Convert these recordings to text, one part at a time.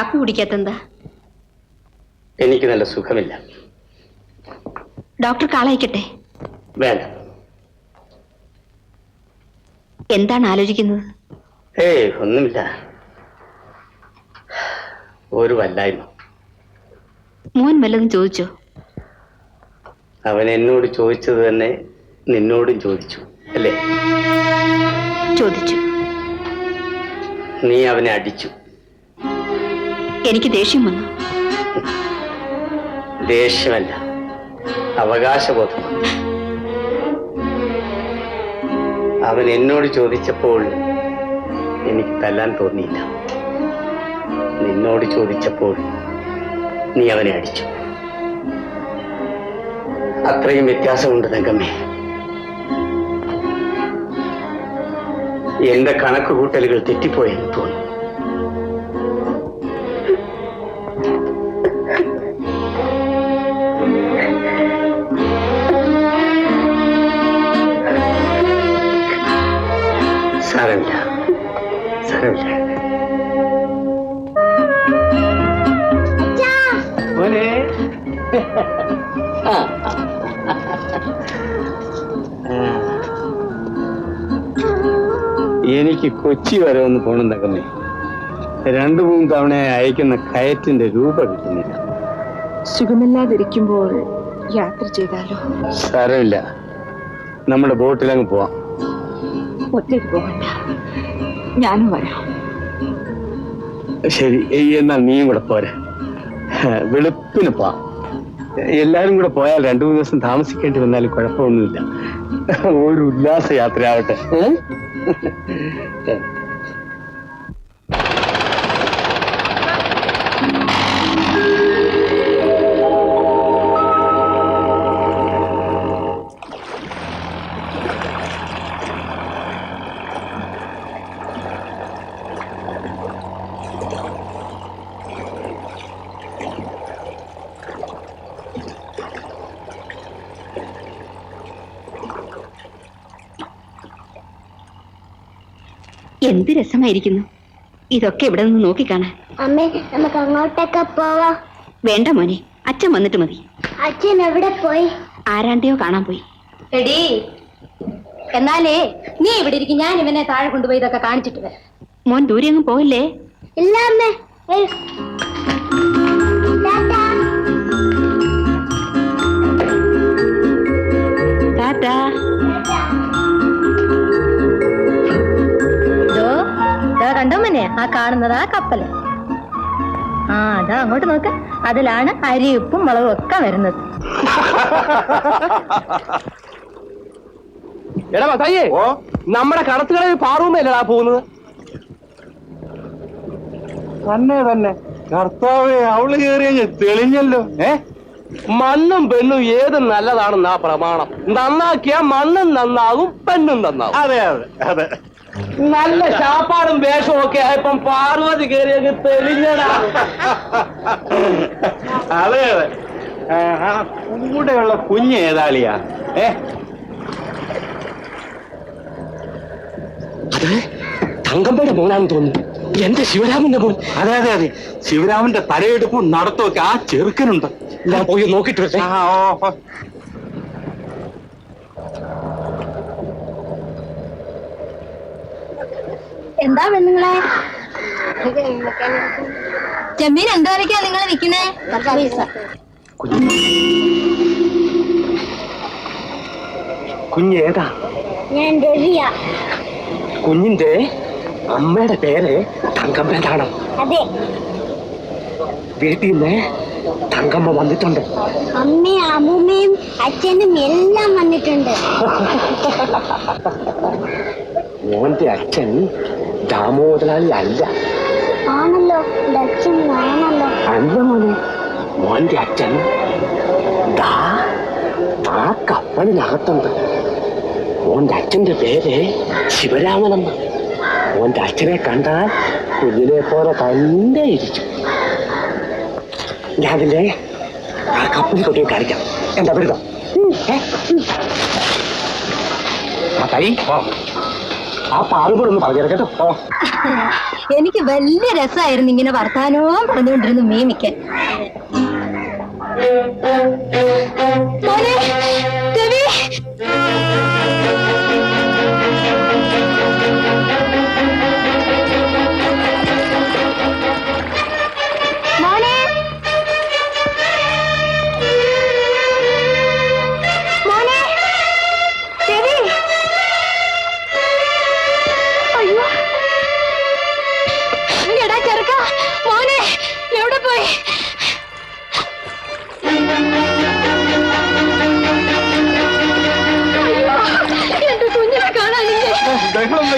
കാപ്പി കുടിക്കാത്തെന്താ? എനിക്ക് നല്ല സുഖമില്ല. ഡോക്ടർ കാളയക്കട്ടെ. വേണ്ട. എന്താണ് ആലോചിക്കുന്നത്? ഏയ് ഒന്നുമില്ല. ഒരു വല്ലായ്മ. മോൻ വല്ലതും ചോദിച്ചോ? അവൻ എന്നോട് ചോദിച്ചത് തന്നെ നിന്നോടും ചോദിച്ചു അല്ലേ? ചോദിച്ചു. നീ അവനെ അടിച്ചു. എനിക്ക് ദേഷ്യം വന്നു. ദേഷ്യമല്ല അവകാശബോധം അവൻ എന്നോട് ചോദിച്ചപ്പോൾ എനിക്ക് തല്ലാൻ തോന്നിയില്ല. നിന്നോട് ചോദിച്ചപ്പോൾ നീ അവനെ അടിച്ചു. അത്രയും വ്യത്യാസമുണ്ട് തങ്കമ്മേ. എന്റെ കണക്ക് കൂട്ടലുകൾ തെറ്റിപ്പോയെന്ന് തോന്നുന്നു കൊച്ചി വരെ ഒന്ന് പോണം തകമ്മേ രണ്ടു മൂന്ന് തവണ അയക്കുന്ന കയറ്റിന്റെ രൂപ കിട്ടുന്നില്ല. സുഖമില്ലാതിരിക്കുമ്പോൾ യാത്ര ചെയ്താലോ? സാരമില്ല. നമ്മുടെ ബോട്ടിലങ്ങ് പോവാം. ഒറ്റയ്ക്ക് പോകണ്ട. ഞാനും വരാം. ശരി എന്നാൽ നീയും കൂടെ പോരാ. വെളുപ്പിന് പോവാം. എല്ലാരും കൂടെ പോയാൽ രണ്ടു മൂന്ന് ദിവസം താമസിക്കേണ്ടി വന്നാലും കുഴപ്പമൊന്നുമില്ല. ഒരു ഉല്ലാസ യാത്രയാവട്ടെ ഏ? Thank. എന്ത് രസമായിരിക്കുന്നു? ഇതൊക്കെ ഇവിടെ നിന്ന് നോക്കിക്കാണാൻ. അമ്മേ നമുക്ക് അങ്ങോട്ടൊക്കെ പോവാ. വേണ്ട മോനെ അച്ഛൻ വന്നിട്ട് മതി. അച്ഛൻ എവിടെ പോയി? ആരാണ്ടെയോ കാണാൻ പോയി. എടി എന്നാലേ നീ ഇവിടെ ഇരിക്കും ഞാൻ ഇവനെ താഴെ കൊണ്ടുപോയി ഇതൊക്കെ കാണിച്ചിട്ട് വരാം. മോൻ ദൂരെ അങ്ങ് പോകല്ലേ ഇല്ല അമ്മേ. ടാറ്റാ. കണ്ടോ മനെ? ആ കാണുന്നത് ആ കപ്പൽ. ആ അതാ അങ്ങോട്ട് നോക്ക്. അതിലാണ് അരി ഉപ്പും മുളകും ഒക്കെ വരുന്നത്. എടാ നമ്മുടെ കടത്തുകളിൽ പാറുന്നില്ലടാ പോകുന്നത് തന്നെ തന്നെ. കർത്താവേ അവൾ കയറിയ തെളിഞ്ഞല്ലോ. ഏ? മണ്ണും പെണ്ണും ഏത് നല്ലതാണെന്നാ പ്രമാണം. നന്നാക്കിയ മണ്ണും നന്നാകും പെണ്ണും നന്നാകും അതെ അതെ അതെ. നല്ല ശാപ്പാടും വേഷവും ഒക്കെ ആയപ്പം പാർവതി കയറിയൊക്കെ തെളിഞ്ഞടാ. അതെ അതെ. ആ, കൂടെയുള്ള കുഞ്ഞ് ഏതാളിയാ? ഏ? അത് തങ്കമ്പയുടെ മോനാണെന്ന് തോന്നുന്നു. എന്റെ ശിവരാമന്റെ മോൻ. അതെ അതെ അതെ. ശിവരാമന്റെ തലയെടുപ്പും നടത്തുമൊക്കെ ആ ചെറുക്കനുണ്ട്. ഞാൻ പോയി നോക്കിട്ട് വരട്ടെ. ആ, ഓ, എന്താ പെണ്ണുങ്ങളെ? ചെമ്മീൻ എന്തോരൊക്കെയാ നിങ്ങൾ വിൽക്കുന്നേ? കുഞ്ഞ് ഏതാ ഞാൻ രവിയ. കുഞ്ഞിന്റെ അമ്മയുടെ പേര് തങ്കമ്മേന്താണ് അതെ. വീട്ടിൽ നിന്ന് തങ്കമ്മ വന്നിട്ടുണ്ട്. അമ്മയും അമ്മൂമ്മയും അച്ഛനും എല്ലാം വന്നിട്ടുണ്ട്. മോന്റെ അച്ഛൻ ആണല്ലോ അച്ഛൻ ആണല്ലോ. അല്ല മോനെ മോന്റെ അച്ഛൻ. ദാ ആ കപ്പലിനകത്തുണ്ട്. മോന്റെ അച്ഛന്റെ പേര് ശിവരാമനെന്ന്. മോന്റെ അച്ഛനെ കണ്ടാൽ കുഞ്ഞിനെ പോലെ തന്നെ ഇരിക്കും. ഞാനില്ലേ ആ കപ്പലിൽ കൊണ്ടുപോയി കാണിക്കാം. എന്താ വരുന്നോ ആ തൈ ആ എനിക്ക് വലിയ രസമായിരുന്നു ഇങ്ങനെ വർത്താനവും പറഞ്ഞുകൊണ്ടിരുന്നു മീമിക്കാൻ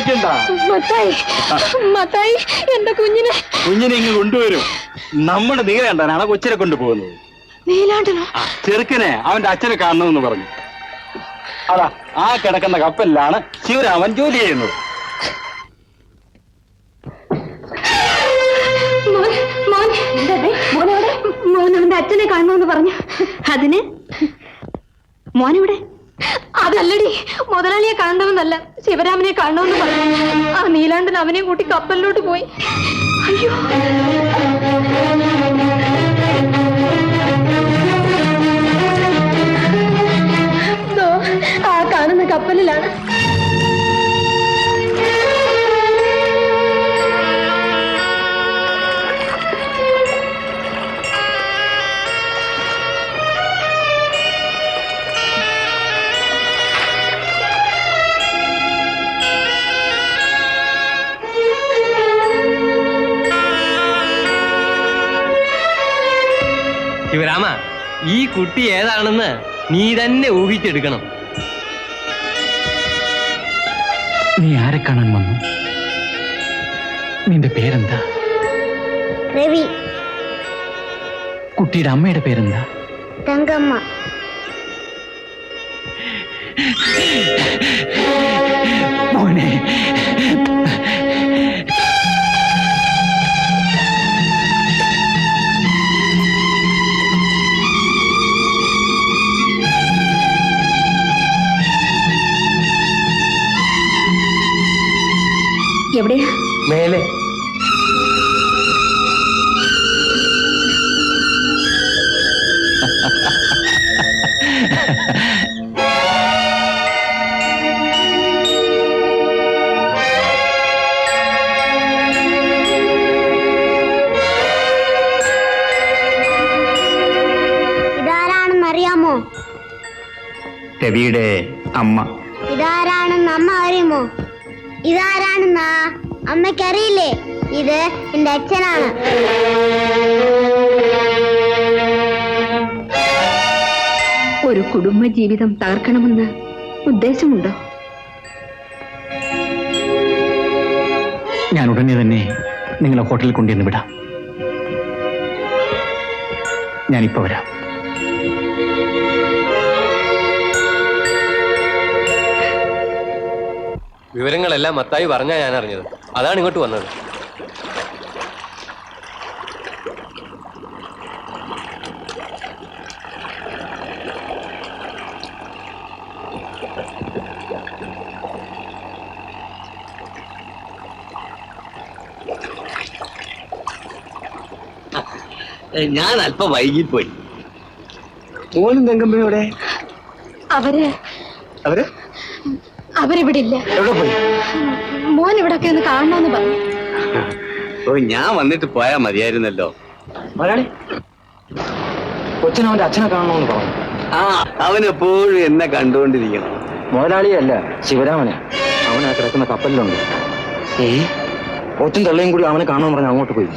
ബഹളം വെക്കണ്ട മത്തായി മത്തായി എന്റെ കുഞ്ഞിനെ. കുഞ്ഞിനെ ഇങ്ങ് കൊണ്ടുവരും. നമ്മുടെ നീലാണ്ടനാണ് കൊച്ചിനെ കൊണ്ടുപോകുന്നത്. നീലാണ്ടനോ? ചെറുക്കനെ അവന്റെ അച്ഛനെ കാണണമെന്ന് പറഞ്ഞു. അതാ ആ കിടക്കുന്ന കപ്പലിലാണ് ശിവരാമൻ ജോലി ചെയ്യുന്നത്. അവന്റെ അച്ഛനെ കാണണമെന്ന് പറഞ്ഞു. അതിന്? മോനിവിടെ? അതല്ലടി മുതലാളിയെ കാണണമെന്നല്ല ശിവരാമനെ കാണണമെന്ന് പറഞ്ഞു. ആ നീലാണ്ടൻ അവനെ കൂട്ടി കപ്പലിലോട്ട് പോയി. അയ്യോ. ആ കാണുന്ന കപ്പലിലാണ് കുട്ടി ഏതാണെന്ന് നീ തന്നെ ഊഹിച്ചെടുക്കണം. നീ ആരെ കാണാൻ വന്നു? നിന്റെ പേരെന്താ? രവി. കുട്ടിയുടെ അമ്മയുടെ പേരെന്താ? തങ്കമ്മ. മോനെ. അറിയാമോ? രവിയുടെ അമ്മ. ഇതാരാണെന്ന് അമ്മ അറിയുമോ? ഇതാരാണെന്നാ? അമ്മയ്ക്കറിയില്ലേ? ഇത് എന്റെ അച്ഛനാണ്. ഒരു കുടുംബ ജീവിതം തകർക്കണമെന്ന് ഉദ്ദേശമുണ്ടോ? ഞാൻ ഉടനെ തന്നെ നിങ്ങളെ ഹോട്ടലിൽ കൊണ്ടുവന്ന് വിടാം. ഞാനിപ്പോ വരാം. വിവരങ്ങളെല്ലാം മത്തായി പറഞ്ഞാ ഞാൻ അറിഞ്ഞത് അതാണ് ഇങ്ങോട്ട് വന്നത്. ഞാൻ അല്പം വൈകിപ്പോയി. മോനും തങ്കമ്മയോടെ അവർ അവർ? അവരിവിടെ ഇല്ല എവിടെ പോയി? മോൻ ഇവിടൊക്കെ ഒന്ന് കാണണമെന്ന് പറഞ്ഞു. ഓ ഞാൻ വന്നിട്ട് പോയാ മതിയായിരുന്നല്ലോ. മലയാളി? കൊച്ചിന് അവന്റെ അച്ഛനെ കാണണമെന്ന് പറഞ്ഞു. ആ അവൻ എപ്പോഴും എന്നെ കണ്ടുകൊണ്ടിരിക്കണം. മുതലാളിയല്ല ശിവരാമനെ. അവനാ കിടക്കുന്ന കപ്പലിലുണ്ട്. ഏ? ഒറ്റും തള്ളയും കൂടി അവനെ കാണുമെന്ന് പറഞ്ഞ് അങ്ങോട്ട് പോയി.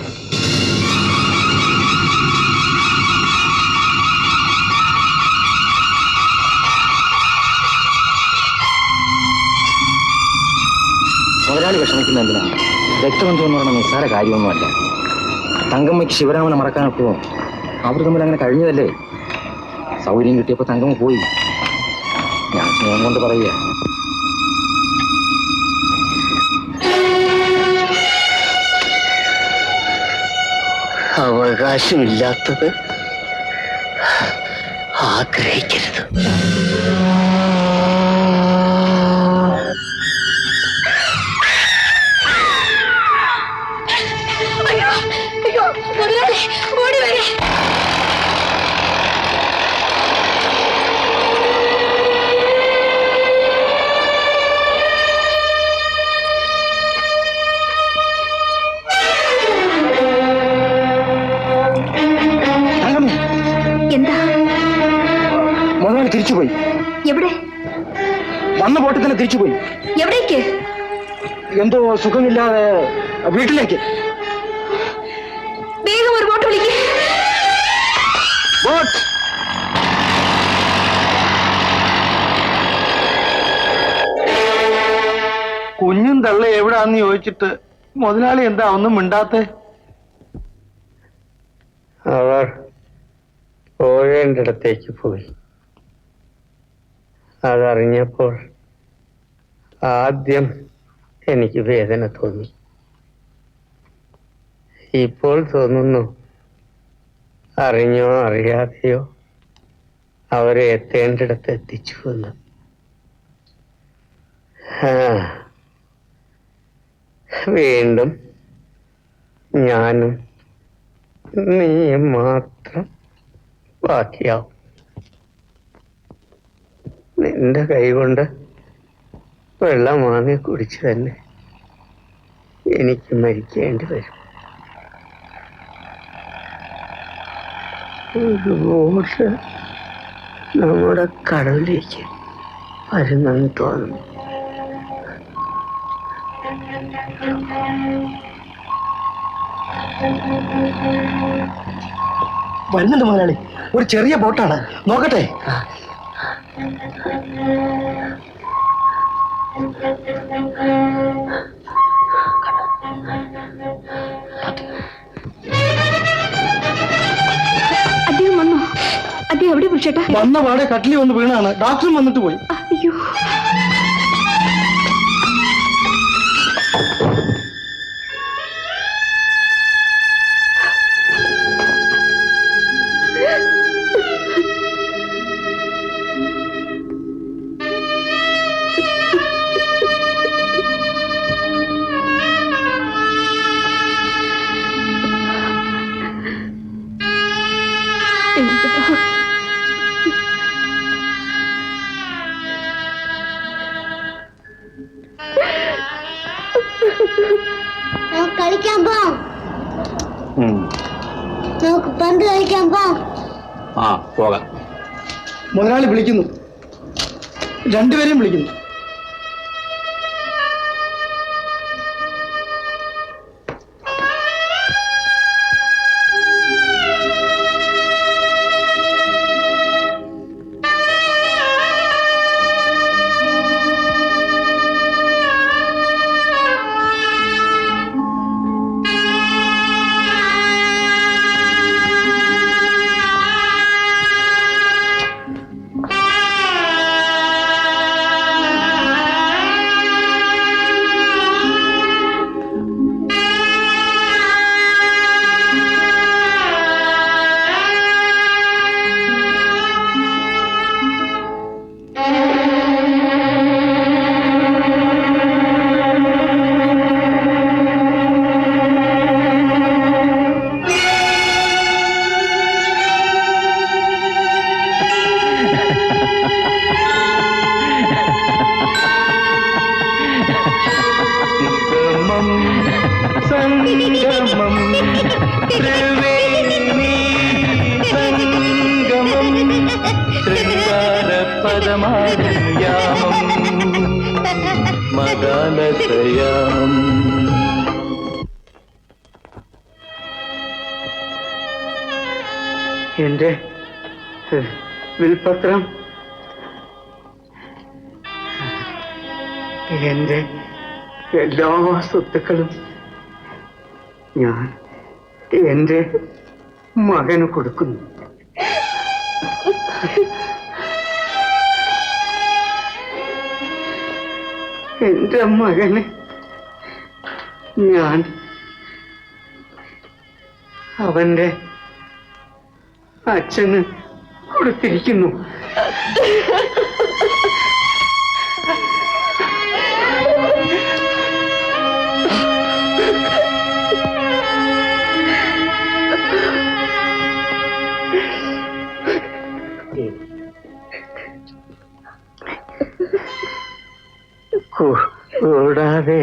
മുതലാളി വിഷമിക്കുന്ന എന്തിനാണ് രക്തബന്ധം എന്ന് പറയുന്ന നിസ്സാര കാര്യമൊന്നുമല്ല. തങ്കമ്മയ്ക്ക് ശിവരാമനെ മറക്കാനൊക്കെ? അവർ തമ്മിൽ അങ്ങനെ കഴിഞ്ഞതല്ലേ? സൗകര്യം കിട്ടിയപ്പോ തങ്കമ്മ പോയി. ഞാൻ സ്നേഹം കൊണ്ട് പറയുക. അവകാശമില്ലാത്തത് ആഗ്രഹിക്കരുത്. എന്തോ സുഖമില്ലാതെ വീട്ടിലേക്ക്. വേഗം ഒരു ബോട്ട് വിളിക്ക്. ബോട്ട്. കുഞ്ഞും തള്ള എവിടാന്ന് ചോദിച്ചിട്ട് മുതലാളി എന്താ ഒന്നും മിണ്ടാത്ത? അവർ പോകേണ്ടിടത്തേക്ക് പോയി. അതറിഞ്ഞപ്പോൾ ആദ്യം എനിക്ക് വേദന തോന്നി. ഇപ്പോൾ തോന്നുന്നു അറിഞ്ഞോ അറിയാതെയോ അവരെ എത്തേണ്ടിടത്ത് എത്തിച്ചു എന്ന്. വീണ്ടും ഞാനും നീ മാത്രം ബാക്കിയാവും. നിന്റെ കൈകൊണ്ട് വെള്ളം വാങ്ങി കുടിച്ചു തന്നെ എനിക്ക് മരിക്കേണ്ടി വരും. ഒരു ബോട്ട് നമ്മുടെ കടലിലേക്ക് വരുന്നെന്ന് തോന്നുന്നു. വരുന്നുണ്ട് മുതലാളി. ഒരു ചെറിയ ബോട്ടാണ്. നോക്കട്ടെ. അദ്ദേഹം വന്നോ? അദ്ദേഹം എവിടെ വിളിച്ചേട്ടാ വന്ന പാടെ കട്ടിലി വന്ന് വീണാണ് ഡോക്ടറും വന്നിട്ട് പോയി. കളിക്കാൻ പോവാം നമുക്ക് പന്ത് കളിക്കാൻ പോവാം ആ പോകാം. മുതലാളി വിളിക്കുന്നു. രണ്ടുപേരെയും വിളിക്കുന്നു. പദമായാമം മദാലസയാമം എന്റെ വിൽപത്രം? എന്റെ എല്ലാ സ്വത്തുക്കളും ഞാൻ എന്റെ മകന് കൊടുക്കുന്നു. എന്റെ മകന്. ഞാൻ അവന്റെ അച്ഛന് കൊടുത്തിരിക്കുന്നു. കൂടാതെ